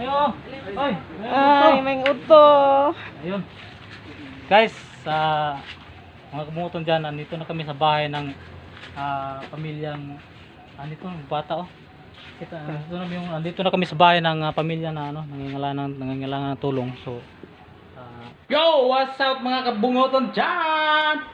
Ayo. Oy. Ay, may uto. Ayun. Guys, sa mga kumuton dyan, nandito na kami sa bahay ng ah, pamilyang andito ng bata oh. Kita, andito na yung andito na kami sa bahay ng ah, pamilya na ano, nangangailangan nangangailangan ng tulong. So ah, Yo, what's up mga kabungoton dyan?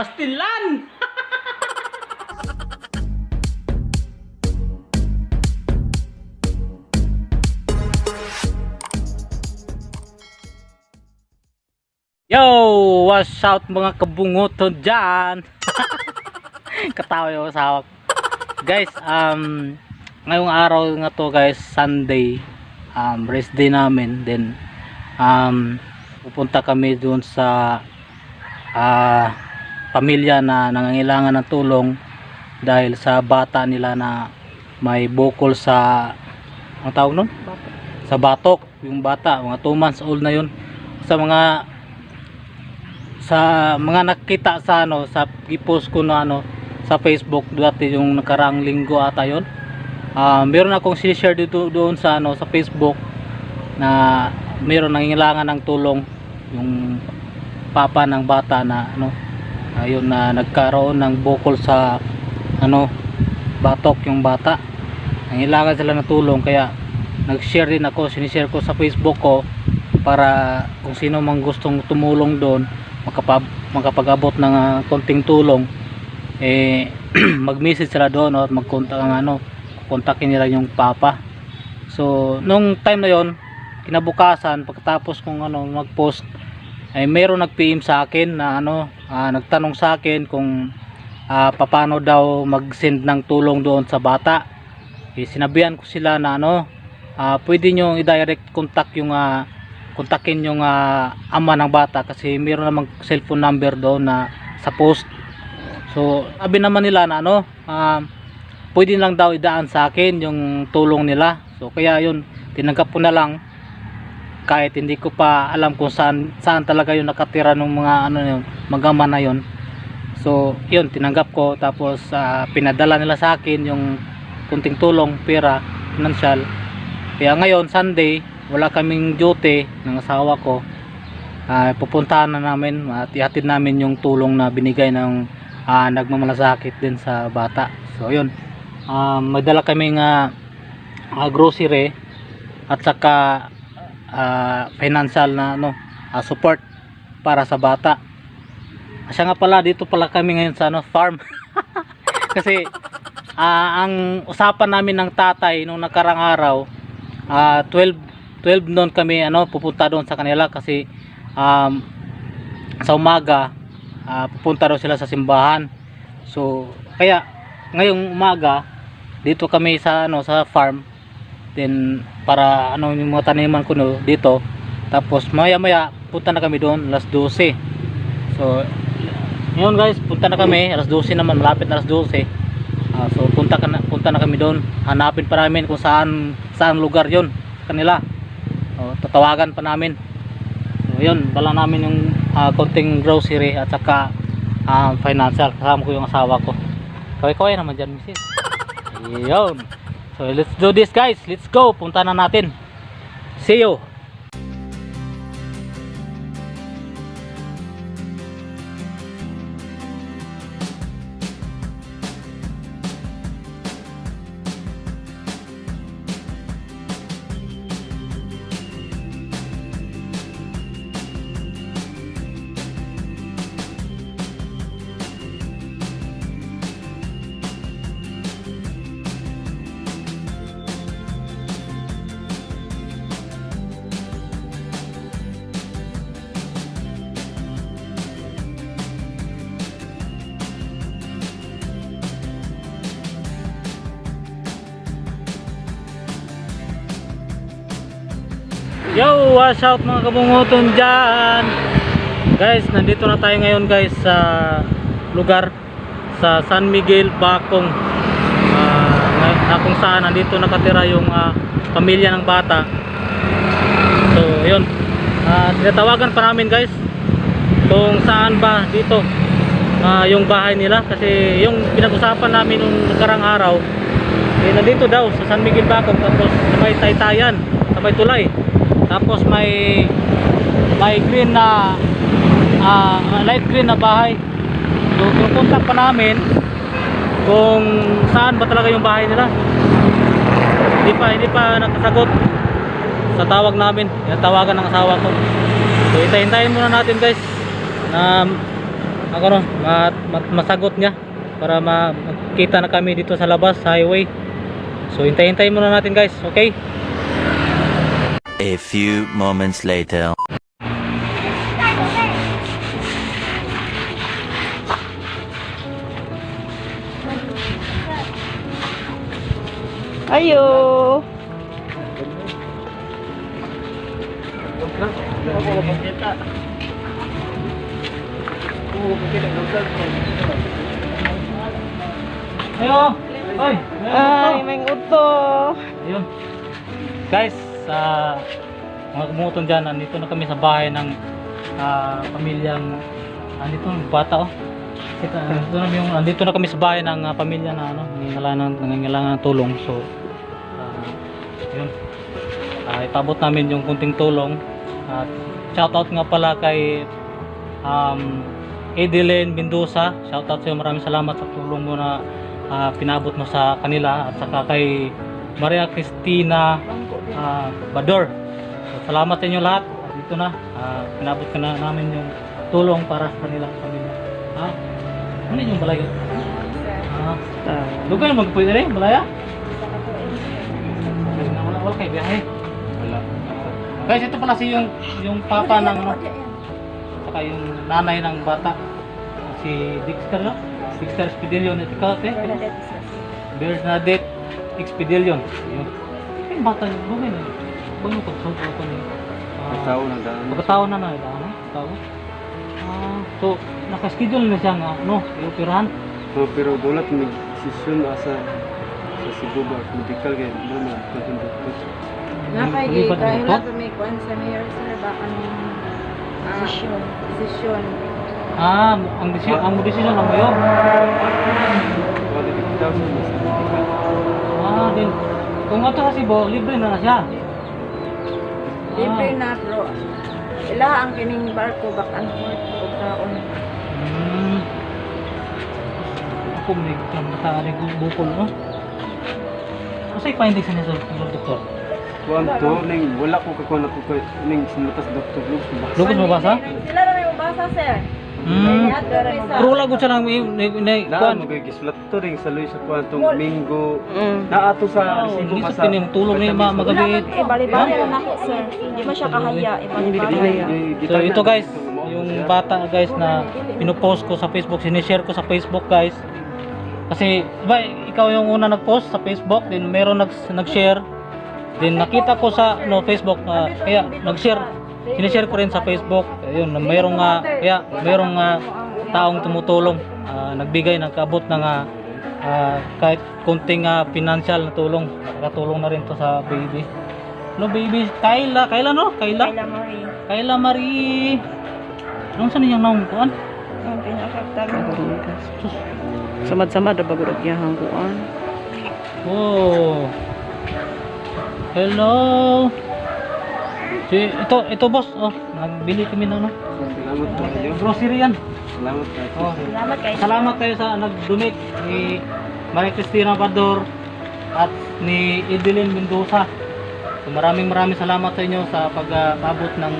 Pastilan! Yo! What's up mga kabungoton dyan? Katawa yung asawa ko. Guys, um, ngayong araw nga to guys, Sunday, um, rest day namin. Then, um, pupunta kami doon sa ah, pamilya na nangangailangan ng tulong dahil sa bata nila na may bukol sa ang tawag nun? Sa batok, yung bata, mga 2 months old na yun. Sa mga sa mga nakita sa ano sa i-post ko na ano sa Facebook dati yung nakarang linggo ata yon Ah, meron akong share dito doon sa ano sa Facebook na meron nangangailangan ng tulong yung papa ng bata na ano ayun na nagkaroon ng bukol sa ano batok yung bata. Nangailangan sila ng tulong kaya nag-share din ako sinishare ko sa Facebook ko para kung sino mang gustong tumulong doon makapab makapag-abot ng ah, konting tulong eh mag-message sila doon at mag-contact ang ano kontakin nila yung papa. So nung time na yon kinabukasan pagkatapos kong ano mag-post ay mayroon nag-PM sa akin na ano ah, nagtanong sa akin kung ah, paano daw mag-send ng tulong doon sa bata. Eh, sinabihan ko sila na ano ah, pwede nyo i-direct contact yung ah, kontakin yung ah, ama ng bata kasi mayroon namang cellphone number doon na sa post. So sabi naman nila na ano ah, pwede lang daw idaan sa akin yung tulong nila. So kaya yun tinanggap ko na lang kahit hindi ko pa alam kung saan saan talaga yung nakatira ng mga ano yun magama na yun. So yun tinanggap ko. Tapos ah, pinadala nila sa akin yung kunting tulong pera financial. Kaya ngayon Sunday wala kaming duty ng asawa ko. Ah, pupuntahan na namin at ihatid namin yung tulong na binigay ng ah, nagmamalasakit din sa bata. So yun. Um, may dala kaming ah, ah, grocery at saka ah, financial na ano ah, support para sa bata. Siya nga pala dito pala kami ngayon sa ano farm. Kasi ah, ang usapan namin ng tatay nung nakarang araw ah 12 12 noon kami ano pupunta doon sa kanila kasi um, sa umaga ah, pupunta daw sila sa simbahan. So kaya ngayong umaga dito kami sa ano sa farm. Then para ano yung mga taniman ko no, dito. Tapos maya maya punta na kami doon alas 12 so ngayon guys punta na kami alas 12 naman malapit na alas 12 Ah, so punta ka na, punta na kami doon. Hanapin pa namin kung saan saan lugar yon kanila o, tatawagan pa namin. So yun bala namin yung ah, konting grocery at saka ah, financial. Kasama ko yung asawa ko. Kaway kaway naman dyan misis. Yun so let's do this guys. Let's go. Punta na natin. See you Yo, what's up mga kabunguton dyan? Guys, nandito na tayo ngayon guys sa lugar sa San Miguel, Bacong Ah, na, kung saan nandito nakatira yung ah, pamilya ng bata. So, yun. Ah, tinatawagan pa namin guys kung saan ba dito ah, yung bahay nila. Kasi yung pinag-usapan namin nung nakarang araw Eh, nandito daw sa San Miguel Bacog tapos sa may Taytayan, sa may Tulay. Tapos may may green na ah, light green na bahay. So, contact pa namin kung saan ba talaga yung bahay nila. Hindi pa, hindi pa nakasagot sa tawag namin. Tawagan ng asawa ko. So, itayin muna natin guys na ako no, ma, ma- masagot niya para ma makita na kami dito sa labas, sa highway. So, hintay-hintay muna natin guys, okay? A few moments later. Ayo. Ayo! Oy! Ay, may uto. Ayun. Guys, sa mga kumuton dyan, nandito na kami sa bahay ng ah, pamilyang andito ng bata oh. Kita, nandito na yung andito na kami sa bahay ng ah, pamilya na ano, nangangailangan nangangailangan ng tulong. So ah, yun. Ah, ipabot namin yung kunting tulong. At shoutout nga pala kay um, Edeline Mendoza. Shoutout sa iyo. Maraming salamat sa tulong mo na ah, pinabot mo sa kanila at saka kay Maria Cristina ah, Bador. So, salamat sa inyo lahat. At dito na, ah, pinabot ka na namin yung tulong para sa kanila sa pamilya. Ha? Ano yung balay? Ah, doon ka na magpwede rin, balaya? Wala, wala kayo biyahe. Wala. Guys, ito pala si yung yung papa ng ano, saka yung nanay ng bata. Si Dexter, no? Dexter Expedilion. Ito ka, te? Bernadette Expedilion. Yun. Yung bata, bumay na. Bang yung pagsulto ko niya. Tao na daan. Pagkatao na na, ito, ano? Tao. Ah, so, nakaschedule na siya nga, no? Ioperahan. So, pero dolat may session asa sa Cebu ba medical kay mo na katong doktor. Napay Lipat na dahil ito? na tumikuan sa mayor sir ba kanang desisyon. Desisyon. Ah, ang desisyon, ang desisyon ng mayor. Ah, din. Kung ato sa Cebu, libre na na siya. Libre Ah. na bro. Ila ang kining barko back and forth ug taon. Hmm. Ako may kamata rin bukol, no? Kasi findings niya sa sa doktor. Kuan to ning wala ko kakuan na ko ning sinutas doktor Lug. Lugos mo basa? Sila na may ubasa sir. Hmm. Pero wala ko siya lang may may may Daan kuan. mo kay gislat to ring sa luy sa kuan tong minggo. Mm. Naato sa resibo hindi pa sa tinim tulong ni ma magabit. Ibali-bali lang ako sir. Hindi mo siya kahaya. Ibali-bali. So ito guys, yung bata guys na pinopost ko sa Facebook, sinishare ko sa Facebook guys. Kasi, ba, ikaw yung una nag-post sa Facebook, then meron nag nag-share. Then nakita ko sa no Facebook, ah, kaya nag-share, sinishare ko rin sa Facebook. Ayun, na mayroong nga, kaya mayroong nga taong tumutulong, ah, nagbigay, nagkaabot ng ah, ah, kahit kunting ah, financial na tulong. Nakatulong na rin to sa baby. No baby, Kayla, Kayla no? Kayla? Kayla Marie. Kayla Marie. Anong sa ninyang naong kuan? Ang pinakatag. Sus. Samad-samad ra bagod ang iyahang kuan. Oh. Hello. Si, ito, ito boss. Oh, nagbili kami ng ano. Salamat kayo. Grocery yan. Salamat kayo. Oh. Salamat kay Salamat kayo sa nag-donate ni Maria Cristina Bador at ni Edeline Mendoza. So, maraming maraming salamat sa inyo sa pag-abot ng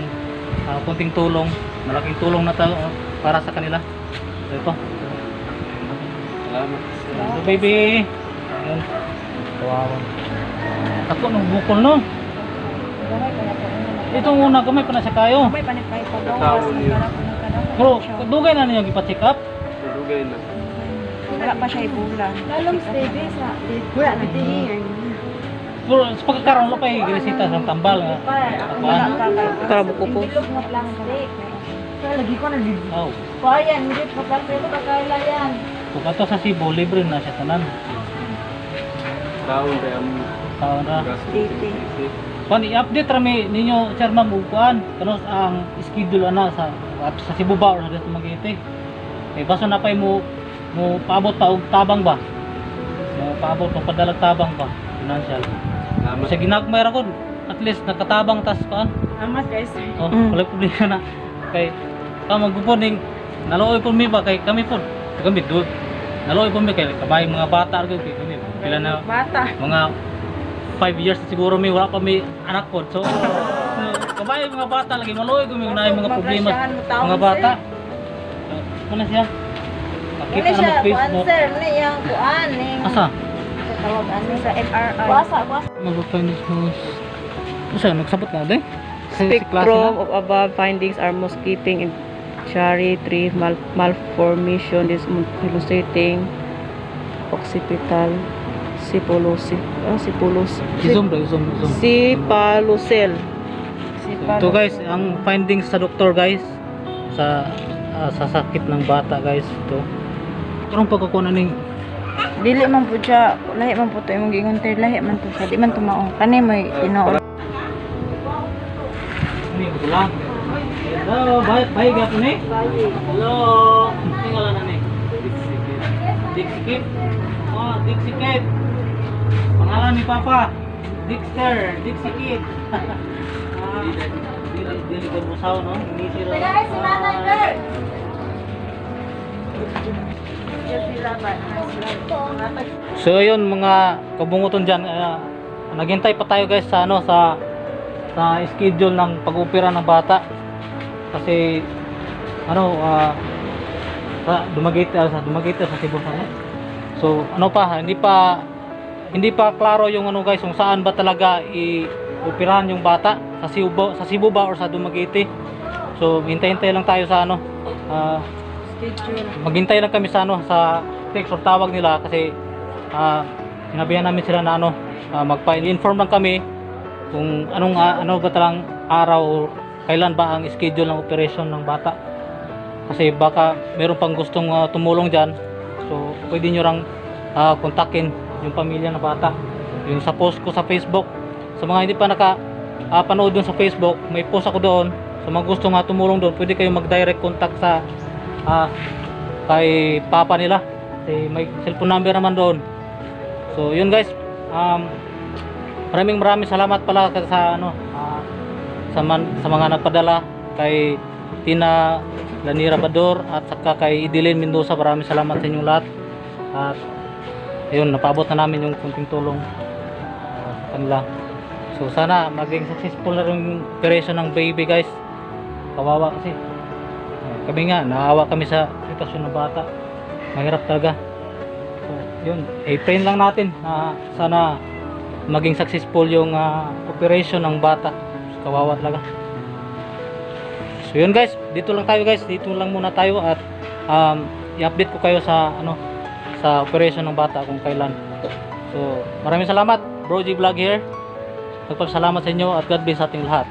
ah, konting tulong. Malaking tulong na to ah, para sa kanila. So, ito. Salamat. So, baby. Ayun. Kawawan. Ako nang bukol no. Ito muna gamay pa na siya kayo. May panipay pa daw. Katao niyo. Pero dugay na niyo gipa-check up. Dugay na. Wala pa siya ibulan. Lalong steady sa wala na tihingan. Pero sa pagkakaroon lo pa giresita sa tambal nga. Wala ka ka. Karabo ko po. Bilog na plastic. Kaya lagi ko na dito. Oh. Kaya hindi pa plastic ko kakaila yan. Kung ato sa Cebu libre na siya tanan. Taon kay am Taon na. Kuan i-update rami ninyo sir ma'am ug kuan kanos ang schedule ana sa sa Cebu ba or sa Magete. Kay baso na pay mo mo paabot pa og tabang ba? mo paabot mo padalag tabang ba financial Salamat. sa ginagmay ra ko at least nakatabang tas kan Amat guys. oh Mm. wala problema na kay ka magpupuning naloy po mi ba kay kami po kami do naloy po mi kay kabay mga bata rin kay kami pila na Bata. mga 5 years siguro mi wala pa mi anak po. So kabay mga bata lagi maloy kami na mga problema. mo mga bata. ano siya. Makita na mo. Facebook sir. Muna yung kuan. asa? Tawag ano sa MRI. Kuasa, kuasa. mag-find this house Asa, nagsabot na din? Spectrum of above findings are mosquiting in cherry tree mal malformation is illustrating occipital sipulosis ah, sipulos I-zoom daw, i-zoom, i-zoom. sipalocel Ito guys, ang findings sa doktor guys sa ah, sa sakit ng bata guys ito. Karong pagkukunan ning Dili man po siya, lahi man po to imong gingon ter lahi man to siya. Di man tumaong. Kani may tinuod. ni bye bye gapon ni. Hello. Dixikit. Oh, Dixikit. Pangalan ni Papa. Dexter, Dixikit. ah, dili dili ko musaw no. Ni sila. Guys, si Nanay Girl. So yun mga kabunguton dyan, uh, naghintay pa tayo guys sa ano sa sa schedule ng pag-opera ng bata. Kasi ano ah sa Dumaguete sa Dumaguete sa Cebu pa. no? So ano pa hindi pa hindi pa klaro yung ano guys kung saan ba talaga i-operahan yung bata sa Cebu sa Cebu ba or sa Dumaguete. So hintay-hintay lang tayo sa ano Schedule. maghintay lang kami sa ano sa text or tawag nila kasi ah sinabihan namin sila na ano ah, magpa-inform lang kami kung anong ah, ano ba talang araw o kailan ba ang schedule ng operation ng bata kasi baka meron pang gustong ah, tumulong diyan so pwede nyo rang ah, kontakin yung pamilya ng bata. Yung sa post ko sa Facebook. Sa mga hindi pa naka ah, panood dun sa Facebook may post ako doon. Sa mga gusto nga tumulong doon pwede kayo mag direct contact sa ah, kay papa nila. Kasi may cellphone number naman doon. So yun guys. Um, maraming maraming salamat pala sa ano ah, sa, man, sa mga nagpadala kay Tina Lanira Bador at saka kay Idilin Mendoza maraming salamat sa inyong lahat at ayun napabot na namin yung kunting tulong sa kanila so sana maging successful na rin yung operation ng baby guys kawawa kasi Ah, kami nga, naawa kami sa sitwasyon ng bata. Mahirap talaga. So, yun. I-pray lang natin na sana maging successful yung ah, operation ng bata. Kawawa talaga. So yun guys, dito lang tayo guys. Dito lang muna tayo at um, i-update ko kayo sa ano sa operation ng bata kung kailan. So, maraming salamat. Bro G Vlog here. Nagpapasalamat sa inyo at God bless sa ating lahat.